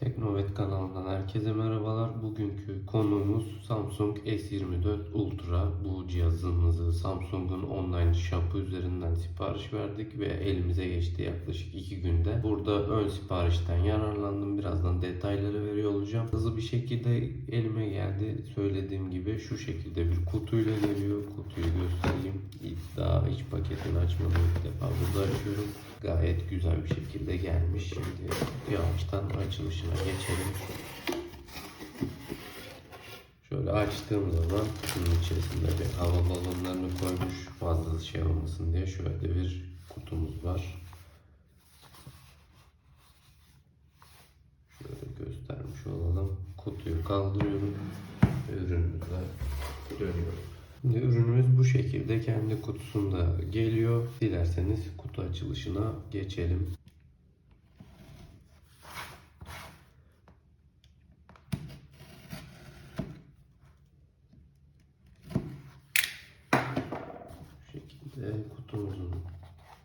Teknovet kanalından herkese merhabalar. Bugünkü konuğumuz Samsung S24 Ultra. Bu cihazımızı Samsung'un online shop'u üzerinden sipariş verdik ve elimize geçti yaklaşık 2 günde. Burada ön siparişten yararlandım. Birazdan detayları veriyor olacağım. Hızlı bir şekilde elime geldi. Söylediğim gibi şu şekilde bir kutuyla geliyor. Kutuyu göstereyim. Daha hiç paketini açmadım. İlk defa burada açıyorum. Gayet güzel bir şekilde gelmiş. Şimdi yavaştan açılışına geçelim. Şöyle açtığım zaman bunun içerisinde bir hava balonlarını koymuş fazla şey olmasın diye şöyle bir kutumuz var. Şöyle göstermiş olalım. Kutuyu kaldırıyorum. Ürünümüze dönüyorum. Şimdi ürünümüz bu şekilde kendi kutusunda geliyor. Dilerseniz kutu açılışına geçelim. Şekilde kutumuzun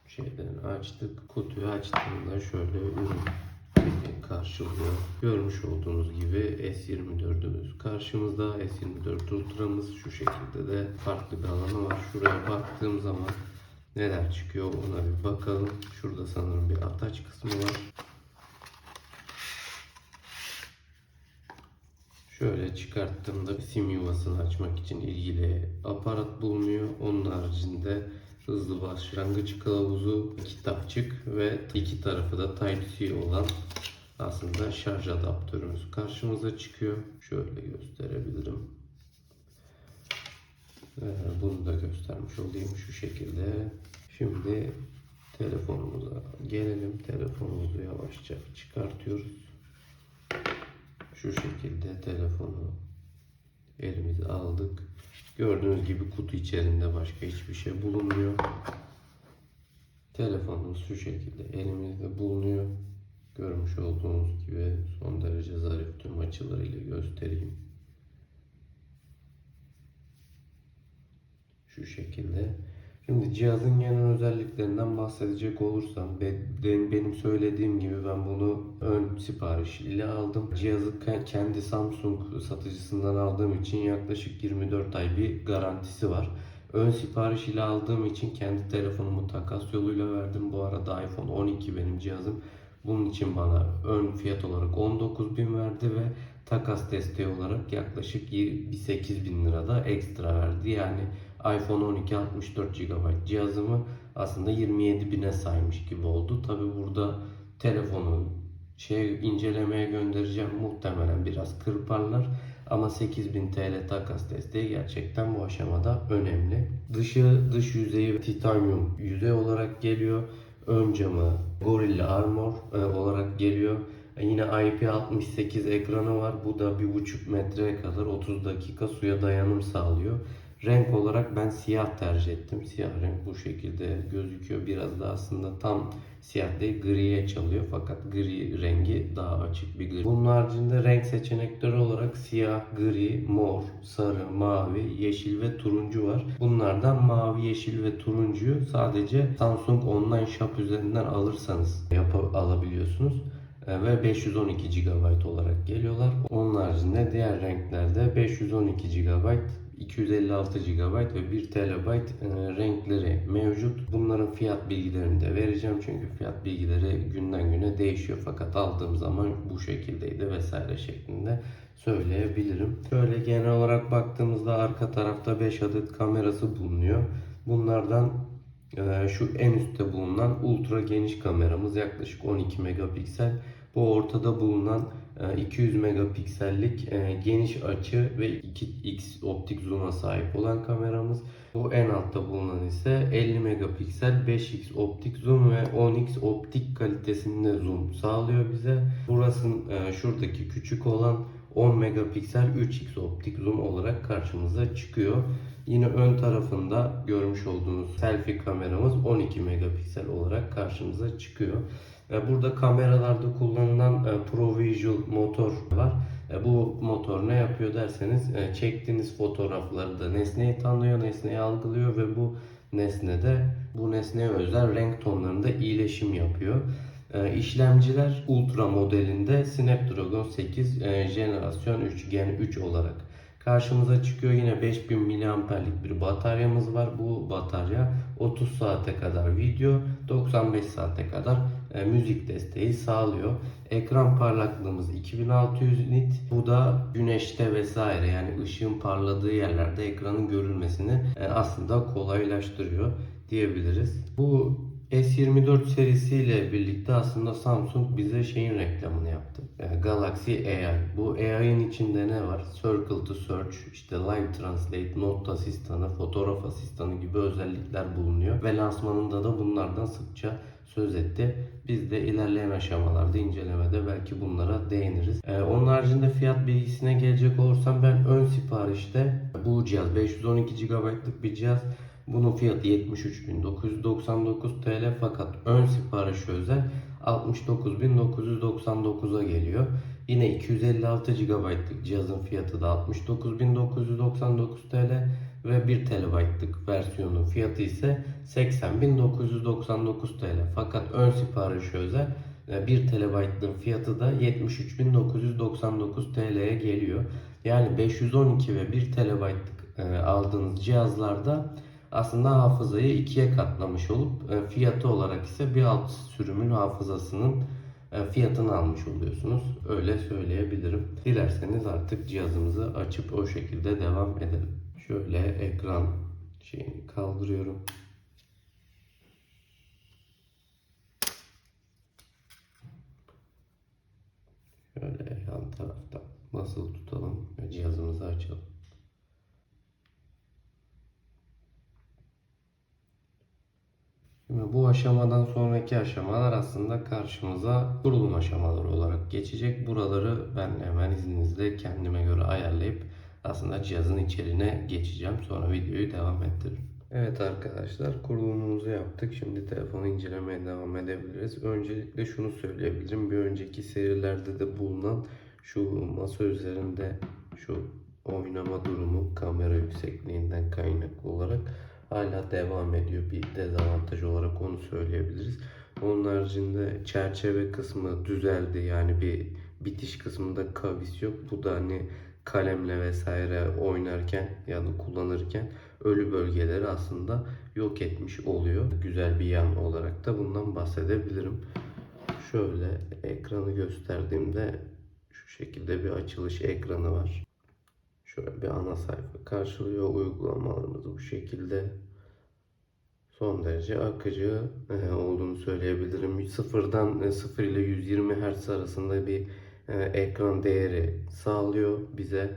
şeylerini açtık. Kutuyu açtığımda şöyle ürün beni karşılıyor. Görmüş olduğunuz gibi S24'ümüz karşımızda. S24 Ultra'mız şu şekilde de farklı bir alanı var. Şuraya baktığım zaman neler çıkıyor ona bir bakalım. Şurada sanırım bir ataç kısmı var. Şöyle çıkarttığımda sim yuvasını açmak için ilgili aparat bulunuyor. Onun haricinde hızlı başlangıç kılavuzu, kitapçık ve iki tarafı da Type-C olan aslında şarj adaptörümüz karşımıza çıkıyor. Şöyle gösterebilirim. Ee, Bunu da göstermiş olayım şu şekilde. Şimdi telefonumuza gelelim. Telefonumuzu yavaşça çıkartıyoruz. Şu şekilde telefonu elimize aldık. Gördüğünüz gibi kutu içerisinde başka hiçbir şey bulunmuyor. Telefonumuz şu şekilde elimizde bulunuyor. Görmüş olduğunuz gibi son derece zarif tüm açılarıyla göstereyim. Şu şekilde. Şimdi cihazın genel özelliklerinden bahsedecek olursam be- ben- benim söylediğim gibi ben bunu ön sipariş ile aldım. Cihazı ke- kendi Samsung satıcısından aldığım için yaklaşık 24 ay bir garantisi var. Ön sipariş ile aldığım için kendi telefonumu takas yoluyla verdim. Bu arada iPhone 12 benim cihazım. Bunun için bana ön fiyat olarak 19.000 verdi ve takas desteği olarak yaklaşık 8 bin lira da ekstra verdi. Yani iPhone 12 64 GB cihazımı aslında 27 bine saymış gibi oldu. Tabi burada telefonu şey incelemeye göndereceğim muhtemelen biraz kırparlar ama 8000 TL takas desteği gerçekten bu aşamada önemli. Dışı dış yüzeyi titanyum yüzey olarak geliyor. Ön camı Gorilla Armor e, olarak geliyor. E, Yine IP68 ekranı var. Bu da 1,5 metreye kadar 30 dakika suya dayanım sağlıyor. Renk olarak ben siyah tercih ettim. Siyah renk bu şekilde gözüküyor. Biraz da aslında tam siyah değil griye çalıyor. Fakat gri rengi daha açık bir gri. Bunun haricinde renk seçenekleri olarak siyah, gri, mor, sarı, mavi, yeşil ve turuncu var. Bunlardan mavi, yeşil ve turuncuyu sadece Samsung Online Shop üzerinden alırsanız yapı alabiliyorsunuz E, ve 512 GB olarak geliyorlar. Onun haricinde diğer renklerde 512 GB 256 GB ve 1 TB e, renkleri mevcut. Bunların fiyat bilgilerini de vereceğim çünkü fiyat bilgileri günden güne değişiyor fakat aldığım zaman bu şekildeydi vesaire şeklinde söyleyebilirim. Şöyle genel olarak baktığımızda arka tarafta 5 adet kamerası bulunuyor. Bunlardan e, şu en üstte bulunan ultra geniş kameramız yaklaşık 12 megapiksel. Bu ortada bulunan e, 200 megapiksellik e, geniş açı ve 2x optik zoom'a sahip olan kameramız. Bu en altta bulunan ise 50 megapiksel 5x optik zoom ve 10x optik kalitesinde zoom sağlıyor bize. Burasının e, şuradaki küçük olan 10 megapiksel 3x optik zoom olarak karşımıza çıkıyor. Yine ön tarafında görmüş olduğunuz selfie kameramız 12 megapiksel olarak karşımıza çıkıyor. E, Burada kameralarda kullanılan e, Pro Visual motor var. E, Bu motor ne yapıyor derseniz çektiğiniz fotoğrafları da nesneyi tanıyor, nesneyi algılıyor ve bu nesnede bu nesneye özel renk tonlarında iyileşim yapıyor. İşlemciler Ultra modelinde Snapdragon 8 e, jenerasyon 3 Gen 3 olarak karşımıza çıkıyor. Yine 5000 mAh'lik bir bataryamız var. Bu batarya 30 saate kadar video, 95 saate kadar e, müzik desteği sağlıyor. Ekran parlaklığımız 2600 nit. Bu da güneşte vesaire yani ışığın parladığı yerlerde ekranın görülmesini e, aslında kolaylaştırıyor diyebiliriz. Bu S24 serisiyle birlikte aslında Samsung bize şeyin reklamını yaptı. E, Galaxy AI. Bu AI'nin içinde ne var? Circle to Search, işte Live Translate, not asistanı, fotoğraf asistanı gibi özellikler bulunuyor. Ve lansmanında da bunlardan sıkça söz etti. Biz de ilerleyen aşamalarda incelemede belki bunlara değiniriz. Ee, onun haricinde fiyat bilgisine gelecek olursam ben ön siparişte bu cihaz 512 GB'lık bir cihaz. Bunun fiyatı 73.999 TL fakat ön sipariş özel 69.999'a geliyor. Yine 256 GB'lık cihazın fiyatı da 69.999 TL ve 1 TB'lık versiyonun fiyatı ise 80.999 TL. Fakat ön sipariş özel 1 TB'lığın fiyatı da 73.999 TL'ye geliyor. Yani 512 ve 1 TB'lık e, aldığınız cihazlarda aslında hafızayı ikiye katlamış olup e, fiyatı olarak ise bir alt sürümün hafızasının e, fiyatını almış oluyorsunuz. Öyle söyleyebilirim. Dilerseniz artık cihazımızı açıp o şekilde devam edelim. Şöyle ekran şeyini kaldırıyorum. Şöyle yan tarafta basılı tutalım ve cihazımızı açalım. Şimdi bu aşamadan sonraki aşamalar aslında karşımıza kurulum aşamaları olarak geçecek. Buraları ben hemen izninizle kendime göre ayarlayıp aslında cihazın içeriğine geçeceğim. Sonra videoyu devam ettiririm. Evet arkadaşlar kurulumumuzu yaptık. Şimdi telefonu incelemeye devam edebiliriz. Öncelikle şunu söyleyebilirim. Bir önceki serilerde de bulunan şu masa üzerinde şu oynama durumu kamera yüksekliğinden kaynaklı olarak hala devam ediyor. Bir dezavantaj olarak onu söyleyebiliriz. Onun haricinde çerçeve kısmı düzeldi. Yani bir bitiş kısmında kavis yok. Bu da hani kalemle vesaire oynarken ya da kullanırken ölü bölgeleri aslında yok etmiş oluyor. Güzel bir yan olarak da bundan bahsedebilirim. Şöyle ekranı gösterdiğimde şu şekilde bir açılış ekranı var. Şöyle bir ana sayfa karşılıyor. Uygulamalarımız bu şekilde son derece akıcı e, olduğunu söyleyebilirim. Sıfırdan e, 0 ile 120 Hz arasında bir e, ekran değeri sağlıyor bize.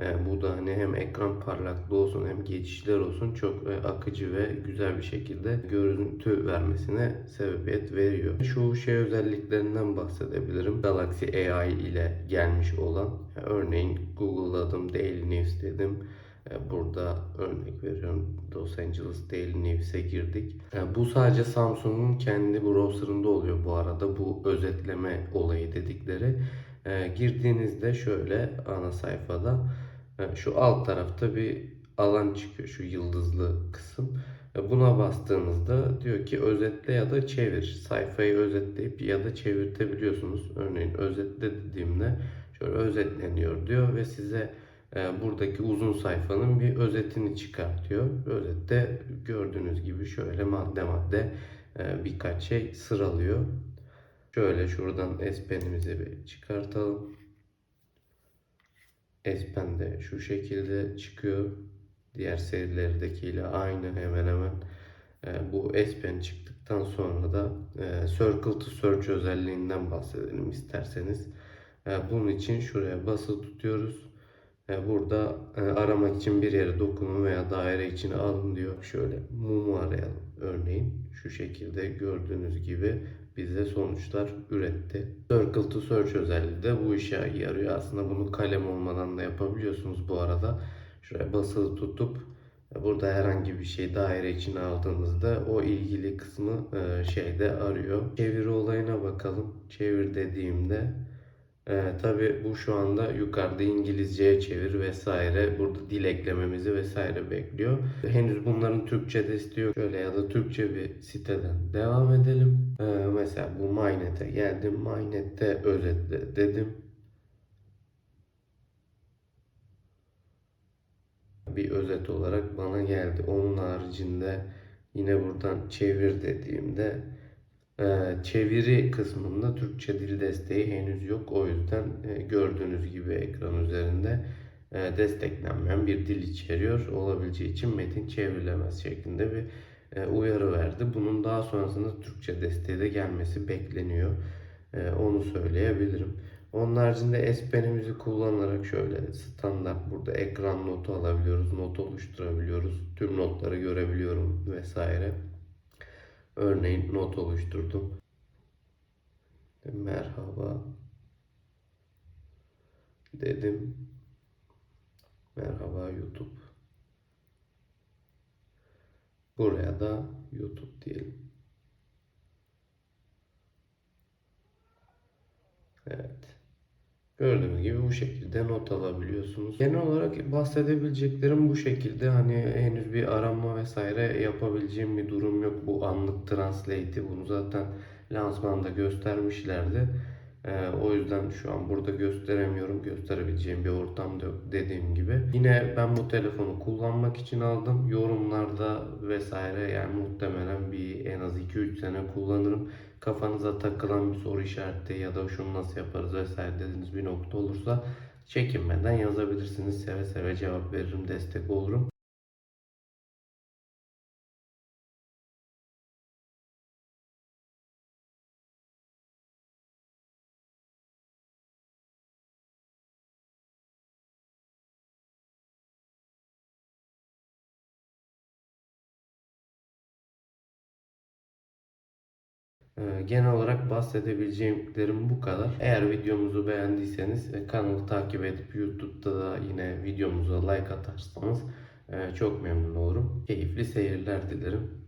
E, bu da hani hem ekran parlaklığı olsun hem geçişler olsun çok e, akıcı ve güzel bir şekilde görüntü vermesine sebebiyet veriyor. Şu şey özelliklerinden bahsedebilirim. Galaxy AI ile gelmiş olan örneğin Google'ladım, Daily News dedim. E, Burada örnek veriyorum Los Angeles Daily News'e girdik. E, Bu sadece Samsung'un kendi browser'ında oluyor bu arada. Bu özetleme olayı dedikleri. E, Girdiğinizde şöyle ana sayfada şu alt tarafta bir alan çıkıyor. Şu yıldızlı kısım. Buna bastığınızda diyor ki özetle ya da çevir. Sayfayı özetleyip ya da çevirtebiliyorsunuz. Örneğin özetle dediğimde şöyle özetleniyor diyor ve size buradaki uzun sayfanın bir özetini çıkartıyor. Özette gördüğünüz gibi şöyle madde madde e, birkaç şey sıralıyor. Şöyle şuradan S Pen'imizi bir çıkartalım. S Pen de şu şekilde çıkıyor. Diğer serilerdekiyle aynı hemen hemen. E, Bu S Pen çıktıktan sonra da e, Circle to Search özelliğinden bahsedelim isterseniz. Bunun için şuraya basılı tutuyoruz. E, Burada e, aramak için bir yere dokunun veya daire içine alın diyor. Şöyle mumu arayalım örneğin. Şu şekilde gördüğünüz gibi bize sonuçlar üretti. Circle to Search özelliği de bu işe yarıyor. Aslında bunu kalem olmadan da yapabiliyorsunuz bu arada. Şuraya basılı tutup e, burada herhangi bir şey daire içine aldığınızda o ilgili kısmı şeyde arıyor. Çeviri olayına bakalım. Çevir dediğimde Ee, tabii bu şu anda yukarıda İngilizceye çevir vesaire. Burada dil eklememizi vesaire bekliyor. Henüz bunların Türkçe desteği yok. Şöyle ya da Türkçe bir siteden devam edelim. Ee, mesela bu MyNet'e geldim. MyNet'te özetle dedim. bir özet olarak bana geldi. Onun haricinde yine buradan çevir dediğimde e, çeviri kısmında Türkçe dil desteği henüz yok. O yüzden e, gördüğünüz gibi ekran üzerinde e, desteklenmeyen bir dil içeriyor. Olabileceği için metin çevrilemez şeklinde bir e, uyarı verdi. Bunun daha sonrasında Türkçe desteği de gelmesi bekleniyor. Onu söyleyebilirim. Onun haricinde S Pen'imizi kullanarak şöyle standart burada ekran notu alabiliyoruz, not oluşturabiliyoruz, tüm notları görebiliyorum vesaire. Örneğin not oluşturdum. Merhaba dedim. Merhaba YouTube. Buraya da YouTube diyelim. Evet. Gördüğünüz gibi bu şekilde not alabiliyorsunuz. Genel olarak bahsedebileceklerim bu şekilde. Hani henüz bir arama vesaire yapabileceğim bir durum yok. Bu anlık translate'i bunu zaten lansmanda göstermişlerdi. Ee, o yüzden şu an burada gösteremiyorum. Gösterebileceğim bir ortam da yok dediğim gibi. Yine ben bu telefonu kullanmak için aldım. Yorumlarda vesaire yani muhtemelen bir en az 2-3 sene kullanırım. Kafanıza takılan bir soru işareti ya da şunu nasıl yaparız vesaire dediğiniz bir nokta olursa çekinmeden yazabilirsiniz. Seve seve cevap veririm, destek olurum. Genel olarak bahsedebileceğim bu kadar. Eğer videomuzu beğendiyseniz e, kanalı takip edip YouTube'da da yine videomuza like atarsanız e, çok memnun olurum. Keyifli seyirler dilerim.